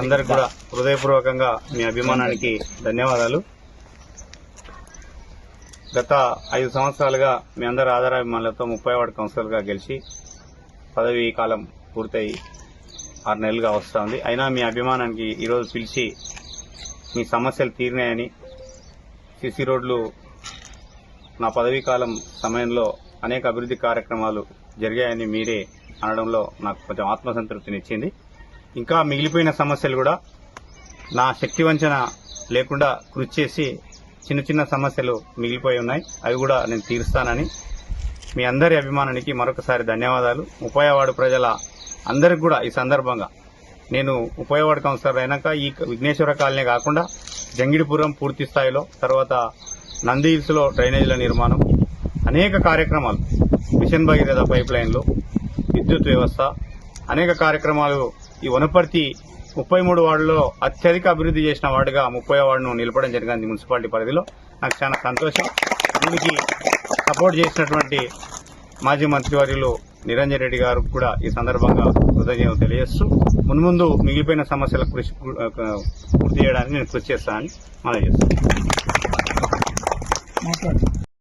అందరికి కూడా హృదయపూర్వకంగా మీ అభిమానానికి ధన్యవాదాలు. గత ఐదు సంవత్సరాలుగా మీ అందరి ఆధారాభిమానులతో ముప్పై వార్డు కౌన్సిలర్గా గెలిచి పదవీ కాలం పూర్తయి ఆరు నెలలుగా వస్తూ ఉంది అయినా మీ అభిమానానికి ఈరోజు పిలిచి మీ సమస్యలు తీరినాయని సిసి రోడ్లు నా పదవీ కాలం సమయంలో అనేక అభివృద్ధి కార్యక్రమాలు జరిగాయని మీరే అనడంలో నాకు కొంచెం ఆత్మసంతృప్తినిచ్చింది. ఇంకా మిగిలిపోయిన సమస్యలు కూడా నా శక్తి వంచన లేకుండా కృషి చేసి చిన్న చిన్న సమస్యలు మిగిలిపోయి ఉన్నాయి. అవి కూడా నేను తీరుస్తానని మీ అందరి అభిమానానికి మరొకసారి ధన్యవాదాలు. ఉపాయవాడు ప్రజల అందరికి కూడా ఈ సందర్భంగా నేను ఉపయోగవాడు కౌన్సిలర్ అయినాక ఈ విఘ్నేశ్వర కాలనీ కాకుండా జంగిడిపురం పూర్తి స్థాయిలో తర్వాత నంది హిల్స్లో డ్రైనేజీల నిర్మాణం అనేక కార్యక్రమాలు మిషన్ భగీరథ పైప్ లైన్లు విద్యుత్ వ్యవస్థ అనేక కార్యక్రమాలు ఈ వనపర్తి ముప్పై మూడు వార్డులో అత్యధిక అభివృద్ధి చేసిన వార్డుగా ముప్పై వార్డును నిలపడం జరిగింది మున్సిపాలిటీ పరిధిలో. నాకు చాలా సంతోషం. దీనికి సపోర్ట్ చేసినటువంటి మాజీ మంత్రివర్యులు నిరంజన్ రెడ్డి గారు కూడా ఈ సందర్భంగా కృతజ్ఞతలు తెలియజేస్తూ మున్ముందు మిగిలిపోయిన సమస్యల కృషి పూర్తి చేయడానికి నేను కృషి చేస్తానని మనం చేస్తాను